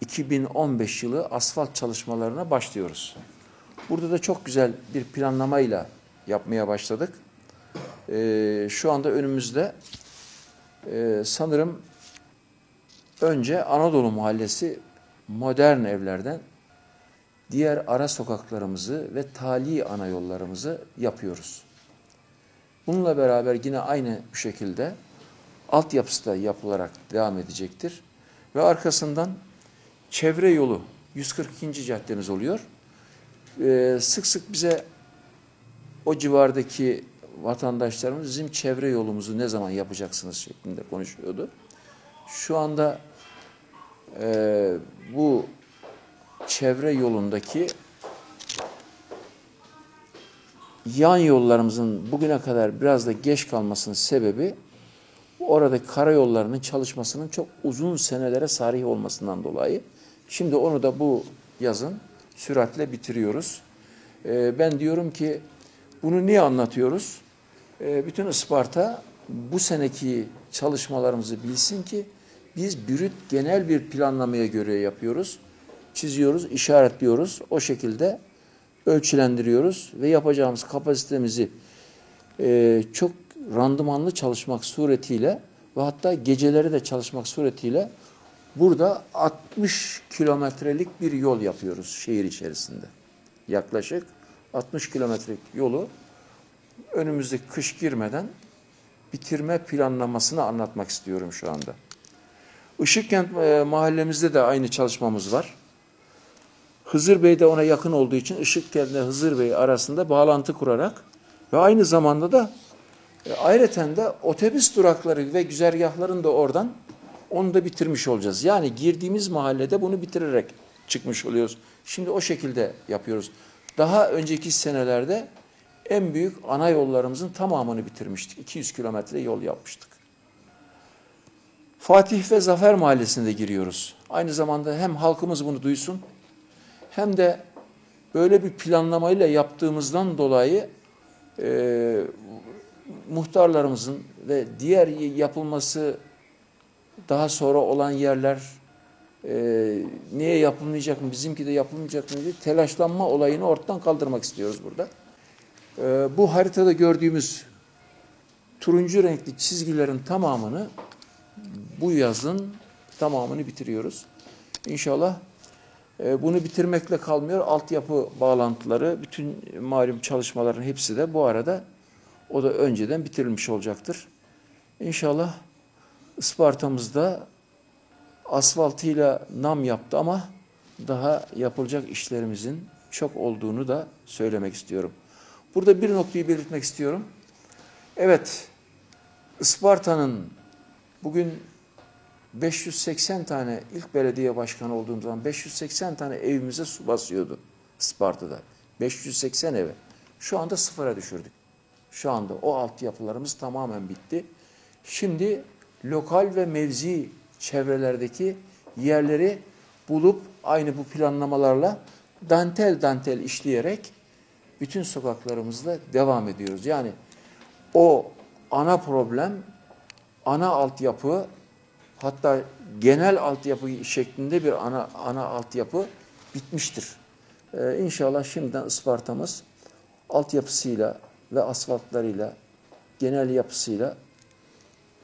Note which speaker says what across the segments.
Speaker 1: 2015 yılı asfalt çalışmalarına başlıyoruz. Burada da çok güzel bir planlamayla yapmaya başladık. Ee, şu anda önümüzde e, sanırım önce Anadolu Mahallesi modern evlerden diğer ara sokaklarımızı ve tali ana yollarımızı yapıyoruz. Bununla beraber yine aynı şekilde altyapısı da yapılarak devam edecektir. Ve arkasından çevre yolu 142. caddemiz oluyor. Ee, sık sık bize o civardaki vatandaşlarımız bizim çevre yolumuzu ne zaman yapacaksınız şeklinde konuşuyordu. Şu anda e, bu çevre yolundaki yan yollarımızın bugüne kadar biraz da geç kalmasının sebebi oradaki karayollarının çalışmasının çok uzun senelere sarih olmasından dolayı. Şimdi onu da bu yazın süratle bitiriyoruz. Ee, ben diyorum ki bunu niye anlatıyoruz? Ee, bütün Isparta bu seneki çalışmalarımızı bilsin ki biz bürüt genel bir planlamaya göre yapıyoruz. Çiziyoruz, işaretliyoruz. O şekilde ölçülendiriyoruz ve yapacağımız kapasitemizi e, çok randımanlı çalışmak suretiyle ve hatta geceleri de çalışmak suretiyle burada 60 kilometrelik bir yol yapıyoruz şehir içerisinde. Yaklaşık 60 kilometrelik yolu önümüzdeki kış girmeden bitirme planlamasını anlatmak istiyorum şu anda. Işıkkent e, mahallemizde de aynı çalışmamız var. Hızır Bey de ona yakın olduğu için Işıkkent ile Hızır Bey arasında bağlantı kurarak ve aynı zamanda da e, ayrıca de otobüs durakları ve güzergahların da oradan onu da bitirmiş olacağız. Yani girdiğimiz mahallede bunu bitirerek çıkmış oluyoruz. Şimdi o şekilde yapıyoruz. Daha önceki senelerde en büyük ana yollarımızın tamamını bitirmiştik. 200 kilometre yol yapmıştık. Fatih ve Zafer Mahallesi'nde giriyoruz. Aynı zamanda hem halkımız bunu duysun hem de böyle bir planlamayla yaptığımızdan dolayı e, muhtarlarımızın ve diğer yapılması daha sonra olan yerler e, niye yapılmayacak mı, bizimki de yapılmayacak mı diye telaşlanma olayını ortadan kaldırmak istiyoruz burada. E, bu haritada gördüğümüz turuncu renkli çizgilerin tamamını bu yazın tamamını bitiriyoruz. İnşallah e, bunu bitirmekle kalmıyor. Altyapı bağlantıları, bütün malum çalışmaların hepsi de bu arada o da önceden bitirilmiş olacaktır. İnşallah Isparta'mızda asfaltıyla nam yaptı ama daha yapılacak işlerimizin çok olduğunu da söylemek istiyorum. Burada bir noktayı belirtmek istiyorum. Evet, Isparta'nın bugün 580 tane ilk belediye başkanı olduğum zaman 580 tane evimize su basıyordu Isparta'da. 580 eve. Şu anda sıfıra düşürdük. Şu anda o altyapılarımız tamamen bitti. Şimdi lokal ve mevzi çevrelerdeki yerleri bulup aynı bu planlamalarla dantel dantel işleyerek bütün sokaklarımızda devam ediyoruz. Yani o ana problem, ana altyapı hatta genel altyapı şeklinde bir ana ana altyapı bitmiştir. Ee, inşallah şimdiden Isparta'mız altyapısıyla ve asfaltlarıyla, genel yapısıyla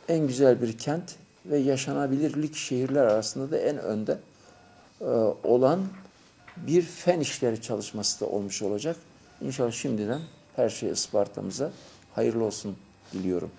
Speaker 1: en güzel bir kent ve yaşanabilirlik şehirler arasında da en önde e, olan bir fen işleri çalışması da olmuş olacak. İnşallah şimdiden her şey Isparta'mıza hayırlı olsun diliyorum.